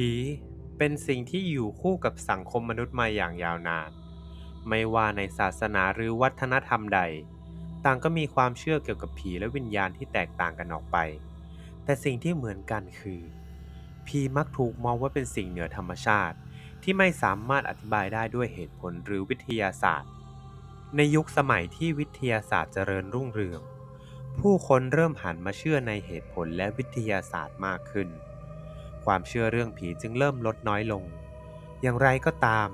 ผีเป็นสิ่งที่อยู่คู่กับสังคมมนุษย์มาอย่างยาวนาน ไม่ว่าในศาสนาหรือวัฒนธรรมใด ต่างก็มีความเชื่อเกี่ยวกับผีและวิญญาณที่แตกต่างกันออกไป แต่สิ่งที่เหมือนกันคือ ผีมักถูกมองว่าเป็นสิ่งเหนือธรรมชาติ ที่ไม่สามารถอธิบายได้ด้วยเหตุผลหรือวิทยาศาสตร์ ในยุคสมัยที่วิทยาศาสตร์เจริญรุ่งเรือง ผู้คนเริ่มหันมาเชื่อในเหตุผลและวิทยาศาสตร์มากขึ้น ความเชื่อเรื่องผีจึงเริ่มลดน้อยลง อย่างไรก็ตาม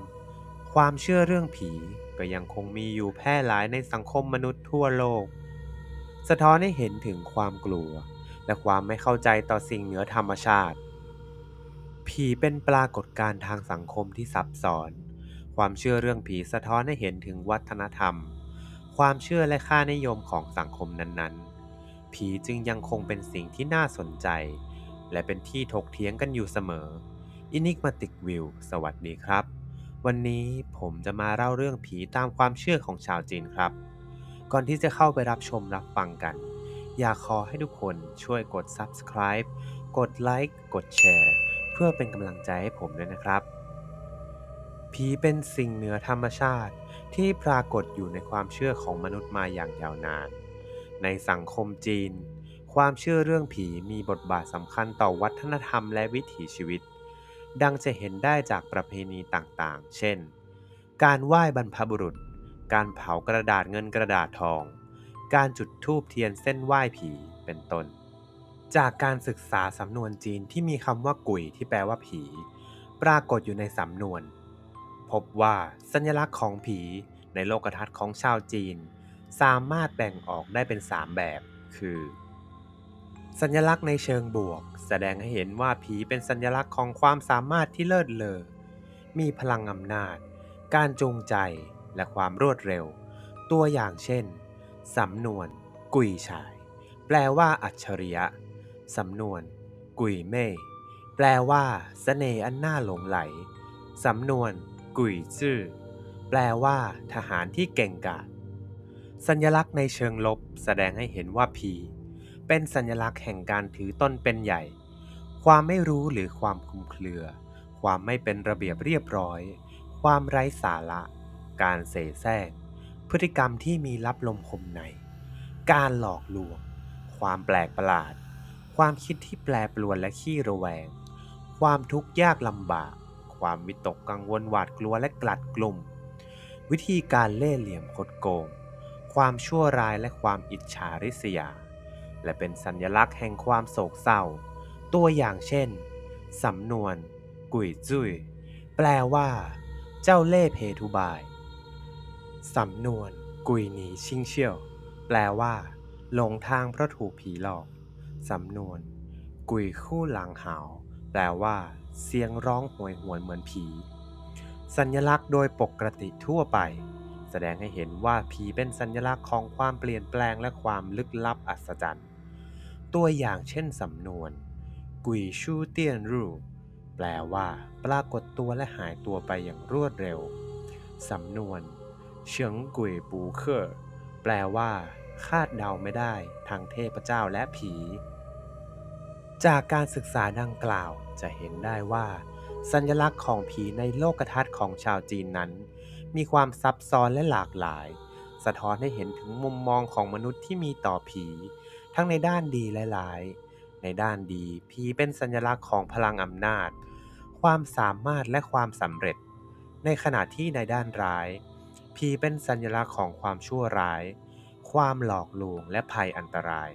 ความเชื่อเรื่องผีก็ยังคงมีอยู่แพร่หลายในสังคมมนุษย์ทั่วโลก สะท้อนให้เห็นถึงความกลัว และความไม่เข้าใจต่อสิ่งเหนือธรรมชาติ ผีเป็นปรากฏการณ์ทางสังคมที่ซับซ้อน ความเชื่อเรื่องผีสะท้อนให้เห็นถึงวัฒนธรรม ความเชื่อและค่านิยมของสังคมนั้นๆ ผีจึงยังคงเป็นสิ่งที่น่าสนใจ และเป็นที่ถกเถียงกันอยู่เสมอ Enigmatic View สวัสดีครับ วันนี้ผมจะมาเล่าเรื่องผีตามความเชื่อของชาวจีนครับ ก่อนที่จะเข้าไปรับชมรับฟังกัน อยากขอให้ทุกคนช่วยกด subscribe กดไลค์กดแชร์เพื่อเป็นกำลังใจให้ผมด้วยนะครับ ผีเป็นสิ่งเหนือธรรมชาติที่ปรากฏอยู่ในความเชื่อของมนุษย์มาอย่างยาวนาน ในสังคมจีน ความเชื่อเรื่องผีมีบทบาทสำคัญต่อวัฒนธรรมและวิถีชีวิต ดังจะเห็นได้จากประเพณีต่างๆ เช่น การไหว้บรรพบุรุษ การเผากระดาษเงินกระดาษทอง การจุดธูปเทียนเส้นไหว้ผี เป็นต้น จากการศึกษาสำนวนจีนที่มีคำว่ากุยที่แปลว่าผี ปรากฏอยู่ในสำนวน พบว่าสัญลักษณ์ของผีในโลกทัศน์ของชาวจีน สามารถแบ่งออกได้เป็น 3 แบบ คือ สัญลักษณ์ในเชิงบวก แสดงให้เห็นว่าผีเป็นสัญลักษณ์ของความสามารถที่เลิศเลอ มีพลังอำนาจ การจูงใจ และความรวดเร็ว ตัวอย่างเช่น สำนวน กุยฉาย แปลว่าอัจฉริยะ สำนวน กุยเม่ แปลว่าเสน่ห์อันน่าหลงไหล สำนวน กุยจื้อแปลว่า ทหารที่เก่งกาจ สัญลักษณ์ในเชิงลบ แสดงให้เห็นว่าผี เป็นสัญลักษณ์แห่งการถือตนเป็นใหญ่ ความไม่รู้หรือความคลุมเครือ ความไม่เป็นระเบียบเรียบร้อย ความไร้สาระ การเสแสร้ง พฤติกรรมที่มีลับลมคมใน การหลอกลวง ความแปลกประหลาด ความคิดที่แปรปรวนและขี้ระแวง ความทุกข์ยากลำบาก ความวิตกกังวลหวาดกลัวและกลัดกลุ่ม วิธีการเล่ห์เหลี่ยมคดโกง ความชั่วร้ายและความอิจฉาริษยา และเป็นสัญลักษณ์แห่งความโศกเศร้า ตัวอย่างเช่น สำนวน กุยจุ้ยแปลว่า เจ้าเล่ห์เพทุบาย สำนวน กุยหนีชิงเชี่ยว แปลว่าหลงทางเพราะถูกผีหลอก สำนวน กุยคู่หลังหาว แปลว่า เสียงร้องโหวยหวนเหมือนผี สัญลักษณ์โดยปกติทั่วไป แสดงให้เห็นว่าผีเป็นสัญลักษณ์ของความเปลี่ยนแปลงและความลึกลับอัศจรรย์ ตัวอย่างเช่นสำนวน กุยชูเตียนรูแปลว่า ปรากฏตัวและหายตัวไปอย่างรวดเร็ว สำนวนเฉิงกุยปูเคอร์แปลว่า คาดเดาไม่ได้ทางเทพเจ้าและผี จากการศึกษาดังกล่าวจะเห็นได้ว่า สัญลักษณ์ของผีในโลกทัศน์ของชาวจีนนั้น มีความซับซ้อนและหลากหลาย สะท้อนให้เห็นถึงมุมมองของมนุษย์ที่มีต่อผี ทั้งในด้านดีและร้าย ในด้านดีผีเป็นสัญลักษณ์ของพลังอำนาจ ความสามารถและความสำเร็จ ในขณะที่ในด้านร้ายผีเป็นสัญลักษณ์ของความชั่วร้าย ความหลอกลวงและภัยอันตราย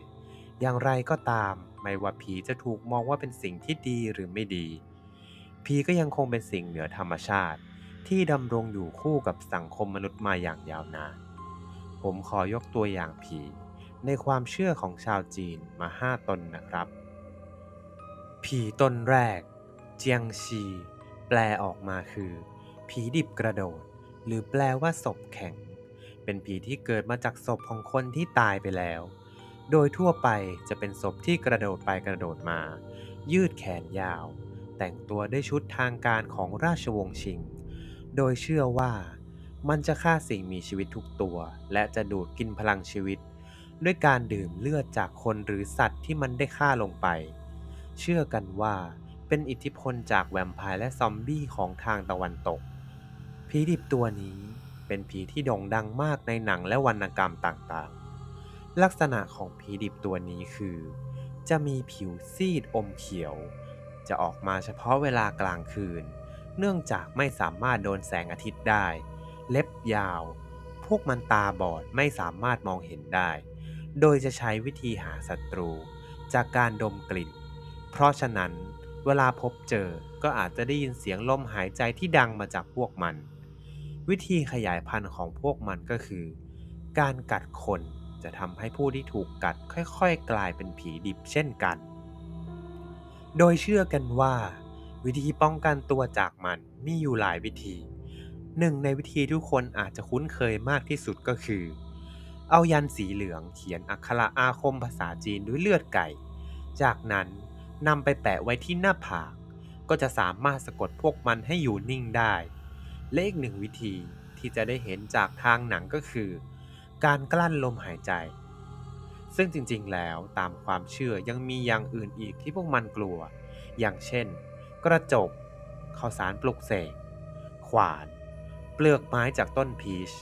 อย่างไรก็ตาม ไม่ว่าผีจะถูกมองว่าเป็นสิ่งที่ดีหรือไม่ดีผีก็ยังคงเป็นสิ่งเหนือธรรมชาติ ที่ดำรงอยู่คู่กับสังคมมนุษย์มาอย่างยาวนาน ผมขอยกตัวอย่างผี ในความเชื่อของชาวจีนมาห้าตนนะครับ ผีตนแรก เจียงชี แปลออกมาคือ ผีดิบกระโดด หรือแปลว่าศพแข็ง เป็นผีที่เกิดมาจากศพของคนที่ตายไปแล้ว โดยทั่วไปจะเป็นศพที่กระโดดไปกระโดดมา ยืดแขนยาว แต่งตัวด้วยชุดทางการของราชวงศ์ชิง โดยเชื่อว่ามันจะฆ่าสิ่งมีชีวิตทุกตัว และจะดูดกินพลังชีวิต ด้วยการดื่มเลือดจากคนหรือสัตว์ที่มันได้ฆ่าลงไป เชื่อกันว่าเป็นอิทธิพลจากแวมไพร์และซอมบี้ของทางตะวันตก ผีดิบตัวนี้เป็นผีที่โด่งดังมากในหนังและวรรณกรรมต่างๆ ลักษณะของผีดิบตัวนี้คือ จะมีผิวซีดอมเขียว จะออกมาเฉพาะเวลากลางคืน เนื่องจากไม่สามารถโดนแสงอาทิตย์ได้ เล็บยาว พวกมันตาบอดไม่สามารถมองเห็นได้ โดยจะใช้วิธีหาศัตรูจากการดมกลิ่น เพราะฉะนั้นเวลาพบเจอก็อาจจะได้ยินเสียงลมหายใจที่ดังมาจากพวกมัน วิธีขยายพันธุ์ของพวกมันก็คือ การกัดคนจะทำให้ผู้ที่ถูกกัดค่อยๆ กลายเป็นผีดิบเช่นกัน โดยเชื่อกันว่า วิธีป้องกันตัวจากมันมีอยู่หลายวิธี หนึ่งในวิธีทุกคนอาจจะคุ้นเคยมากที่สุดก็คือ เอายันสีเหลืองเขียนอักขระอาคมภาษาจีนด้วยเลือดไก่ จากนั้นนำไปแปะไว้ที่หน้าผาก ก็จะสามารถสะกดพวกมันให้อยู่นิ่งได้ และอีกหนึ่งวิธีที่จะได้เห็นจากทางหนังก็คือ การกลั้นลมหายใจ ซึ่งจริงๆแล้วตามความเชื่อยังมีอย่างอื่นอีกที่พวกมันกลัว อย่างเช่น กระจกข้าวสารปลุกเสกขวาน เปลือกไม้จากต้นพีช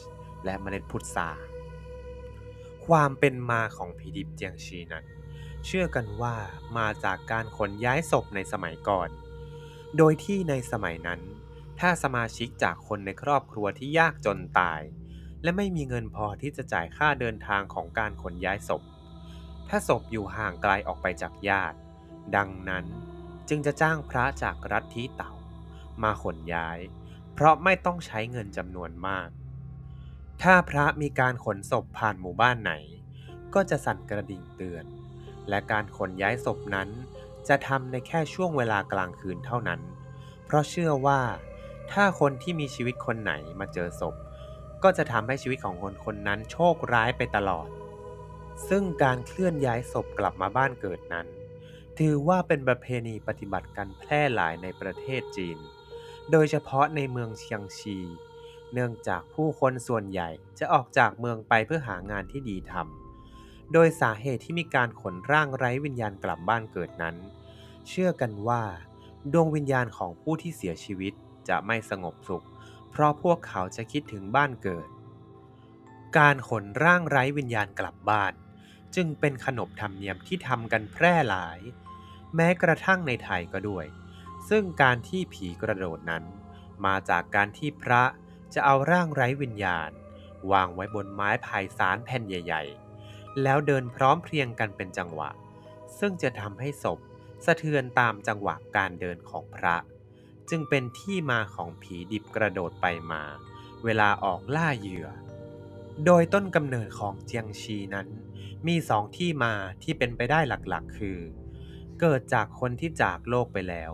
และเมล็ดพุทรา ความเป็นมาของผีดิบเจียงชีนั้น เชื่อกันว่ามาจากการขนย้ายศพในสมัยก่อน โดยที่ในสมัยนั้น ถ้าสมาชิกจากคนในครอบครัวที่ยากจนตาย และไม่มีเงินพอที่จะจ่ายค่าเดินทางของการขนย้ายศพ ถ้าศพอยู่ห่างไกลออกไปจากญาติ ดังนั้นจึงจะจ้างพระจากรัฐที่เต่า มาขนย้าย เพราะไม่ต้องใช้เงินจำนวนมาก ถ้าพระมีการขนศพผ่านหมู่บ้านไหน ก็จะสั่นกระดิ่งเตือน และการขนย้ายศพนั้น จะทำในแค่ช่วงเวลากลางคืนเท่านั้น เพราะเชื่อว่า ถ้าคนที่มีชีวิตคนไหนมาเจอศพ ก็จะทำให้ชีวิตของคนคนนั้นโชคร้ายไปตลอด ซึ่งการเคลื่อนย้ายศพกลับมาบ้านเกิดนั้น ถือว่าเป็นประเพณีปฏิบัติการแพร่หลายในประเทศจีน โดยเฉพาะในเมืองเชียงชี เนื่องจากผู้คนส่วนใหญ่จะออกจากเมืองไปเพื่อหางานที่ดีทำโดยสาเหตุที่มีการขนร่างไร้วิญญาณกลับบ้านเกิดนั้น เชื่อกันว่า ดวงวิญญาณของผู้ที่เสียชีวิตจะไม่สงบสุข เพราะพวกเขาจะคิดถึงบ้านเกิด การขนร่างไร้วิญญาณกลับบ้าน จึงเป็นขนบธรรมเนียมที่ทำกันแพร่หลาย แม้กระทั่งในไทยก็ด้วย ซึ่งการที่ผีกระโดดนั้น มาจากการที่พระ จะเอาร่างไร้วิญญาณ วางไว้บนไม้พายสารแผ่นใหญ่ ๆ แล้วเดินพร้อมเพรียงกันเป็นจังหวะ ซึ่งจะทำให้ศพสะเทือนตามจังหวะการเดินของพระ จึงเป็นที่มาของผีดิบกระโดดไปมา เวลาออกล่าเหยื่อ โดยต้นกำเนิดของเจียงชีนั้น มีสองที่มาที่เป็นไปได้หลักๆ คือ เกิดจากคนที่จากโลกไปแล้ว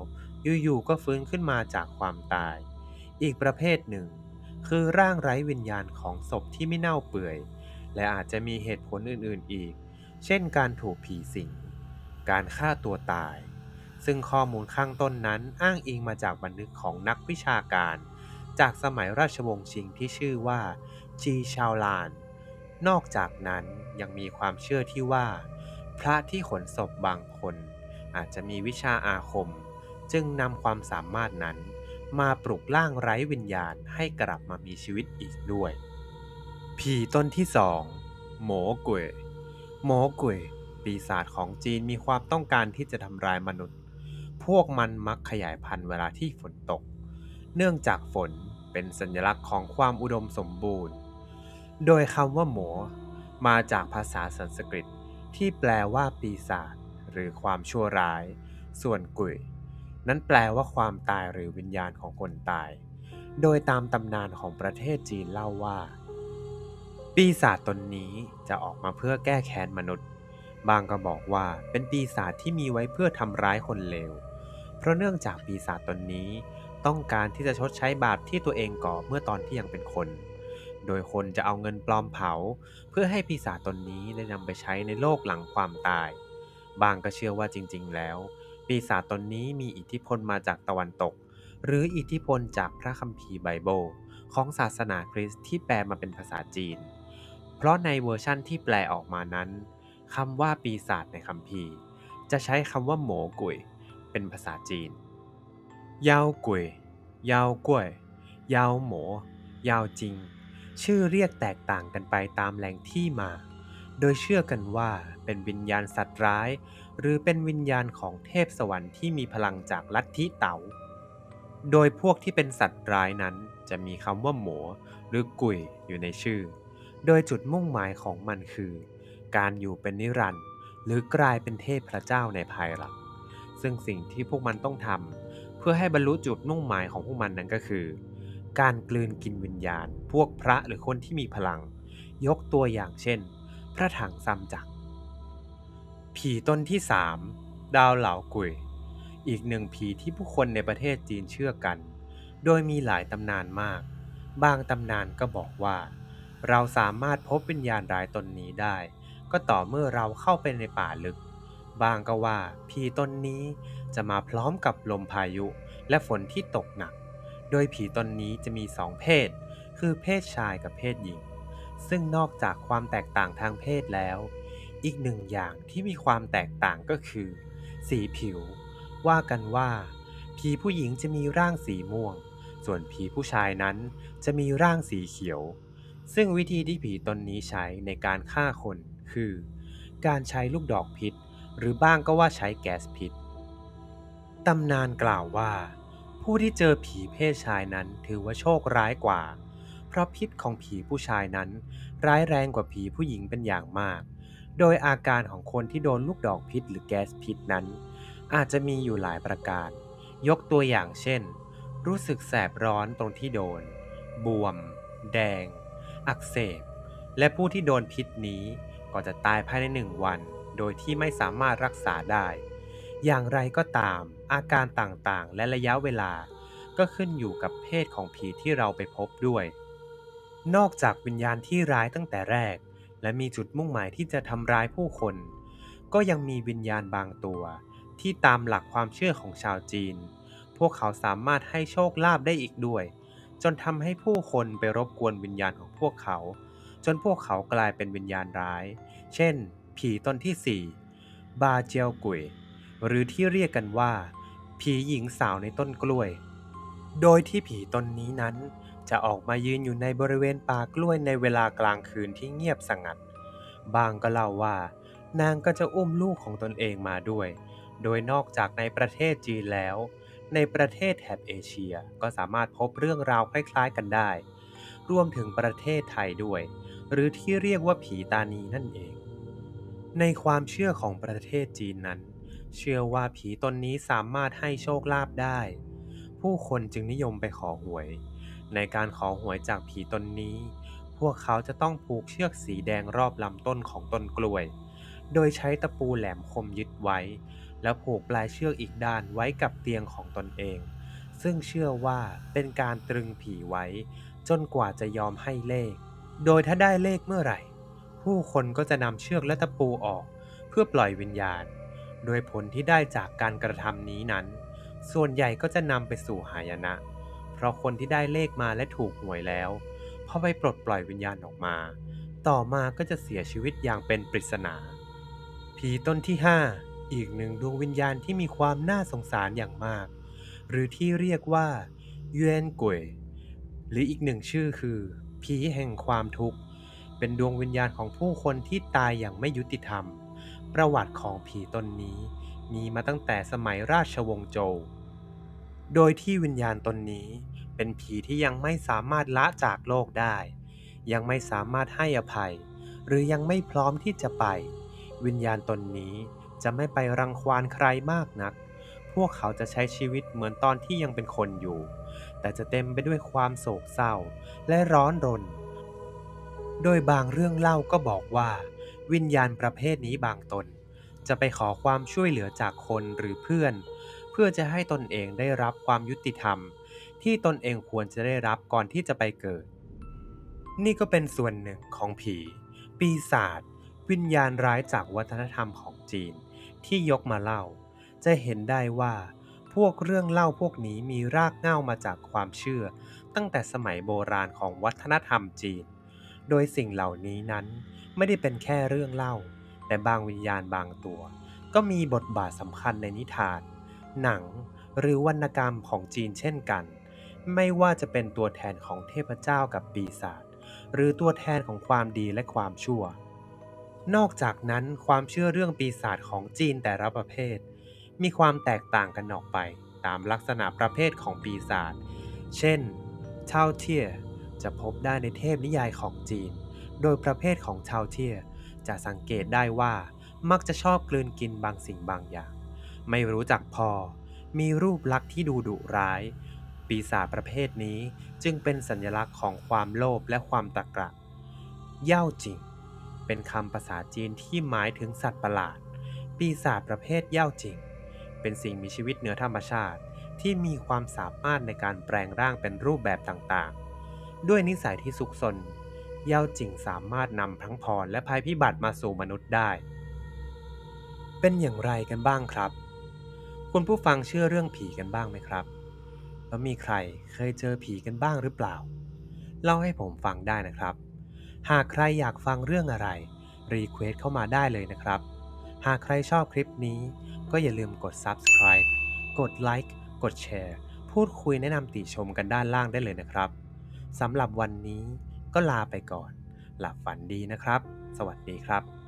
อยู่ๆก็ฟื้นขึ้นมาจากความตาย อีกประเภทหนึ่ง คือร่างไร้วิญญาณของศพที่ไม่เน่าเปื่อย และอาจจะมีเหตุผลอื่นๆอีก เช่นการถูกผีสิง การฆ่าตัวตาย ซึ่งข้อมูลข้างต้นนั้นอ้างอิงมาจากบันทึกของนักวิชาการ จากสมัยราชวงศ์ชิงที่ชื่อว่าจีชาวลาน นอกจากนั้นยังมีความเชื่อที่ว่า พระที่ขนศพบางคน อาจจะมีวิชาอาคม จึงนำความสามารถนั้น มาปลุกร่างไร้วิญญาณให้กลับมามีชีวิตอีกด้วย ผีต้นที่สองหมอกุยหมอกุยปีศาจของจีนมีความต้องการที่จะทำลายมนุษย์ พวกมันมักขยายพันธุ์เวลาที่ฝนตก เนื่องจากฝนเป็นสัญลักษณ์ของความอุดมสมบูรณ์ โดยคำว่าหมอมาจากภาษาสันสกฤตที่แปลว่าปีศาจหรือความชั่วร้าย ส่วนกุย นั้นแปลว่าความตายหรือวิญญาณของคนตาย โดยตามตำนานของประเทศจีนเล่าว่า ปีศาจตนนี้จะออกมาเพื่อแก้แค้นมนุษย์ บางก็บอกว่าเป็นปีศาจที่มีไว้เพื่อทำร้ายคนเลว เพราะเนื่องจากปีศาจตนนี้ต้องการที่จะชดใช้บาปที่ตัวเองก่อเมื่อตอนที่ยังเป็นคน โดยคนจะเอาเงินปลอมเผา เพื่อให้ปีศาจตนนี้ได้นำไปใช้ในโลกหลังความตาย บางก็เชื่อว่าจริง ๆ แล้ว ปีศาจตนนี้มีอิทธิพลมาจากตะวันตก หรืออิทธิพลจากพระคัมภีร์ไบเบิลของศาสนาคริสต์ที่แปลมาเป็นภาษาจีน เพราะในเวอร์ชั่นที่แปลออกมานั้นคำว่าปีศาจในคัมภีร์ จะใช้คำว่าหมกุยเป็นภาษาจีนยาวกุยยาวกล้วยยาวหมยาวจริง ชื่อเรียกแตกต่างกันไปตามแหล่งที่มา โดยเชื่อกันว่าเป็นวิญญาณสัตว์ร้าย หรือเป็นวิญญาณของเทพสวรรค์ที่มีพลังจากลัทธิเต๋า โดยพวกที่เป็นสัตว์ร้ายนั้นจะมีคำว่าหมหรือกุยอยู่ในชื่อ โดยจุดมุ่งหมายของมันคือ การอยู่เป็นนิรันด์หรือกลายเป็นเทพพระเจ้าในภายหลัง ซึ่งสิ่งที่พวกมันต้องทำเพื่อให้บรรลุจุดมุ่งหมายของพวกมันนั้นก็คือ การกลืนกินวิญญาณ พวกพระหรือคนที่มีพลัง ยกตัวอย่างเช่น พระถังซัมจักร ผีตนที่ 3 ดาวเหลากุย อีกหนึ่งผีที่ผู้คนในประเทศจีนเชื่อกัน โดยมีหลายตำนานมาก บางตำนานก็บอกว่า เราสามารถพบวิญญาณร้ายตนนี้ได้ ก็ต่อเมื่อเราเข้าไปในป่าลึก บางก็ว่าผีตนนี้จะมาพร้อมกับลมพายุและฝนที่ตกหนัก โดยผีตนนี้จะมีสองเพศ คือเพศชายกับเพศหญิง ซึ่งนอกจากความแตกต่างทางเพศแล้ว อีกหนึ่งอย่างที่มีความแตกต่างก็คือ สีผิว ว่ากันว่า ผีผู้หญิงจะมีร่างสีม่วง ส่วนผีผู้ชายนั้นจะมีร่างสีเขียว ซึ่งวิธีที่ผีตนนี้ใช้ในการฆ่าคนคือ การใช้ลูกดอกพิษ หรือบ้างก็ว่าใช้แก๊สพิษตำนานกล่าวว่า ผู้ที่เจอผีเพศชายนั้นถือว่าโชคร้ายกว่า เพราะพิษของผีผู้ชายนั้น ร้ายแรงกว่าผีผู้หญิงเป็นอย่างมาก โดยอาการของคนที่โดนลูกดอกพิษหรือแก๊สพิษนั้น อาจจะมีอยู่หลายประการ ยกตัวอย่างเช่น รู้สึกแสบร้อนตรงที่โดน บวม แดง อักเสบ และผู้ที่โดนพิษนี้ก็จะตายภายในหนึ่งวัน โดยที่ไม่สามารถรักษาได้ อย่างไรก็ตาม อาการต่างๆ และระยะเวลา ก็ขึ้นอยู่กับเพศของผีที่เราไปพบด้วย นอกจากวิญญาณที่ร้ายตั้งแต่แรก และมีจุดมุ่งหมายที่จะทำร้ายผู้คน ก็ยังมีวิญญาณบางตัว ที่ตามหลักความเชื่อของชาวจีน พวกเขาสามารถให้โชคลาภได้อีกด้วย จนทำให้ผู้คนไปรบกวนวิญญาณของพวกเขา จนพวกเขากลายเป็นวิญญาณร้าย เช่น ผีตนที่ 4 บาเจียวกุยหรือที่เรียกกันว่า ผีหญิงสาวในต้นกล้วย โดยที่ผีตนนี้นั้น จะออกมายืนอยู่ในบริเวณป่ากล้วยในเวลากลางคืนที่เงียบสงัด บางก็เล่าว่า นางก็จะอุ้มลูกของตนเองมาด้วย โดยนอกจากในประเทศจีนแล้ว ในประเทศแถบเอเชียก็สามารถพบเรื่องราวคล้ายๆกันได้ รวมถึงประเทศไทยด้วย หรือที่เรียกว่าผีตานีนั่นเอง ในความเชื่อของประเทศจีนนั้น เชื่อว่าผีตนนี้สามารถให้โชคลาภได้ ผู้คนจึงนิยมไปขอหวย ในการขอหวยจากผีตนนี้ พวกเขาจะต้องผูกเชือกสีแดงรอบลำต้นของต้นกล้วย โดยใช้ตะปูแหลมคมยึดไว้ แล้วผูกปลายเชือกอีกด้านไว้กับเตียงของตนเอง ซึ่งเชื่อว่าเป็นการตรึงผีไว้ จนกว่าจะยอมให้เลข โดยถ้าได้เลขเมื่อไหร่ ผู้คนก็จะนำเชือกและตะปูออก เพื่อปล่อยวิญญาณ โดยผลที่ได้จากการกระทำนี้นั้น ส่วนใหญ่ก็จะนำไปสู่หายนะ เพราะคนที่ได้เลขมาและถูกหวยแล้วพอไปปลดปล่อยวิญญาณออกมา ต่อมาก็จะเสียชีวิตอย่างเป็นปริศนาผีต้นที่ 5 อีกหนึ่งดวงวิญญาณที่มีความน่าสงสารอย่างมาก หรือที่เรียกว่าเยนกวยหรืออีกหนึ่งชื่อคือผีแห่งความทุกข์ เป็นดวงวิญญาณของผู้คนที่ตายอย่างไม่ยุติธรรม ประวัติของผีตนนี้ มีมาตั้งแต่สมัยราชวงศ์โจว โดยที่วิญญาณตนนี้ เป็นผีที่ยังไม่สามารถละจากโลกได้ ยังไม่สามารถให้อภัย หรือยังไม่พร้อมที่จะไป วิญญาณตนนี้จะไม่ไปรังควานใครมากนัก พวกเขาจะใช้ชีวิตเหมือนตอนที่ยังเป็นคนอยู่ แต่จะเต็มไปด้วยความโศกเศร้าและร้อนรน โดยบางเรื่องเล่าก็บอกว่า วิญญาณประเภทนี้บางตน จะไปขอความช่วยเหลือจากคนหรือเพื่อน เพื่อจะให้ตนเองได้รับความยุติธรรม ที่ตนเองควรจะได้รับก่อนที่จะไปเกิด นี่ก็เป็นส่วนหนึ่งของผี ปีศาจวิญญาณร้ายจากวัฒนธรรมของจีน ที่ยกมาเล่า จะเห็นได้ว่า พวกเรื่องเล่าพวกนี้มีรากเหง้ามาจากความเชื่อ ตั้งแต่สมัยโบราณของวัฒนธรรมจีน โดยสิ่งเหล่านี้นั้นไม่ได้เป็นแค่เรื่องเล่า แต่บางวิญญาณบางตัว ก็มีบทบาทสำคัญในนิทาน หนัง หรือวรรณกรรมของจีนเช่นกัน ไม่ว่าจะเป็นตัวแทนของเทพเจ้ากับปีศาจหรือตัวแทนของความดีและความชั่ว นอกจากนั้นความเชื่อเรื่องปีศาจของจีนแต่ละประเภท มีความแตกต่างกันออกไป ตามลักษณะประเภทของปีศาจเช่นช่าเทียจะพบได้ในเทพนิยายของจีน โดยประเภทของชาวเทียจะสังเกตได้ว่ามักจะชอบกลืนกินบางสิ่งบางอย่าง ไม่รู้จักพอ มีรูปลักษณ์ที่ดูดุร้าย ปีศาจประเภทนี้จึงเป็นสัญลักษณ์ของความโลภและความตะกระเย่าจิง เป็นคำภาษาจีนที่หมายถึงสัตว์ประหลาด ปีศาจประเภทเย่าจิง เป็นสิ่งมีชีวิตเหนือธรรมชาติ ที่มีความสามารถในการแปลงร่างเป็นรูปแบบต่างๆ ด้วยนิสัยที่ซุกซนเย่าจิงสามารถนำทั้งพรและภัยพิบัติมาสู่มนุษย์ได้ เป็นอย่างไรกันบ้างครับ คุณผู้ฟังเชื่อเรื่องผีกันบ้างไหมครับ แล้วมีใครเคยเจอผีกันบ้างหรือเปล่า เล่าให้ผมฟังได้นะครับ หากใครอยากฟังเรื่องอะไร รีเควสเข้ามาได้เลยนะครับ หากใครชอบคลิปนี้ ก็อย่าลืมกด subscribe กดไลค์กดแชร์พูดคุยแนะนำติชมกันด้านล่างได้เลยนะครับสำหรับวันนี้ก็ลาไปก่อน หลับฝันดีนะครับ สวัสดีครับ